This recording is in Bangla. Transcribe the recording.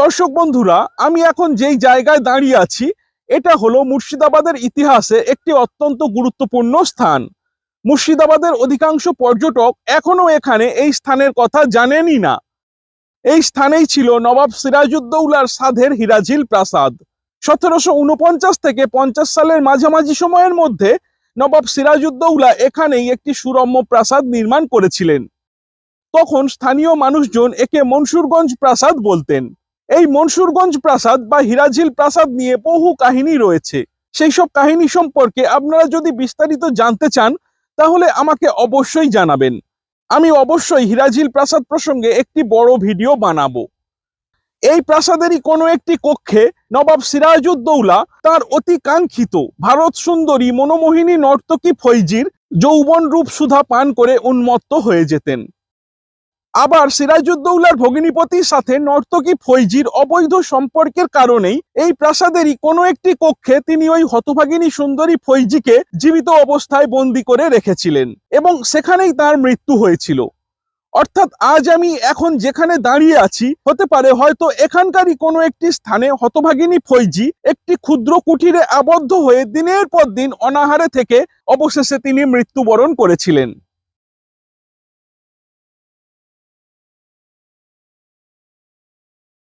দর্শক বন্ধুরা, আমি এখন যেই জায়গায় দাঁড়িয়ে আছি, এটা হলো মুর্শিদাবাদের ইতিহাসে একটি অত্যন্ত গুরুত্বপূর্ণ স্থান। মুর্শিদাবাদের অধিকাংশ পর্যটক এখনও এখানে এই স্থানের কথা জানেনই না। এই স্থানেই ছিল নবাব সিরাজউদ্দৌলার সাধের হিরাঝিল প্রাসাদ। সতেরোশো উনপঞ্চাশ থেকে পঞ্চাশ সালের মাঝামাঝি সময়ের মধ্যে নবাব সিরাজউদ্দৌলা এখানেই একটি সুরম্য প্রাসাদ নির্মাণ করেছিলেন। তখন স্থানীয় মানুষজন একে মনসুরগঞ্জ প্রাসাদ বলতেন। এই মনসুরগঞ্জ প্রাসাদ বা হিরাঝিল প্রাসাদ নিয়ে বহু কাহিনী রয়েছে। সেই সব কাহিনী সম্পর্কে আপনারা যদি বিস্তারিত জানতে চান, তাহলে আমাকে অবশ্যই জানাবেন। আমি অবশ্যই হিরাঝিল প্রাসাদ প্রসঙ্গে একটি বড় ভিডিও বানাবো। এই প্রাসাদেরই কোনো একটি কক্ষে নবাব সিরাজউদ্দৌলা তার অতি কাঙ্ক্ষিত ভারত সুন্দরী মনোমোহিনী নর্তকী ফৈজির যৌবন রূপ সুধা পান করে উন্মত্ত হয়ে যেতেন। আবার সিরাজউদ্দৌলার ভগিনীপতির সাথে নর্তকী ফৈজির অবৈধ সম্পর্কের কারণেই এই প্রাসাদেরই কোনো একটি কক্ষে তিনি ওই হতভাগিনী সুন্দরী ফৈজিকে জীবিত অবস্থায় বন্দি করে রেখেছিলেন এবং সেখানেই তার মৃত্যু হয়েছিল। অর্থাৎ আজ আমি এখন যেখানে দাঁড়িয়ে আছি, হতে পারে হয়তো এখানকারই কোনো একটি স্থানে হতভাগিনী ফৈজি একটি ক্ষুদ্র কুঠিরে আবদ্ধ হয়ে দিনের পর দিন অনাহারে থেকে অবশেষে তিনি মৃত্যুবরণ করেছিলেন।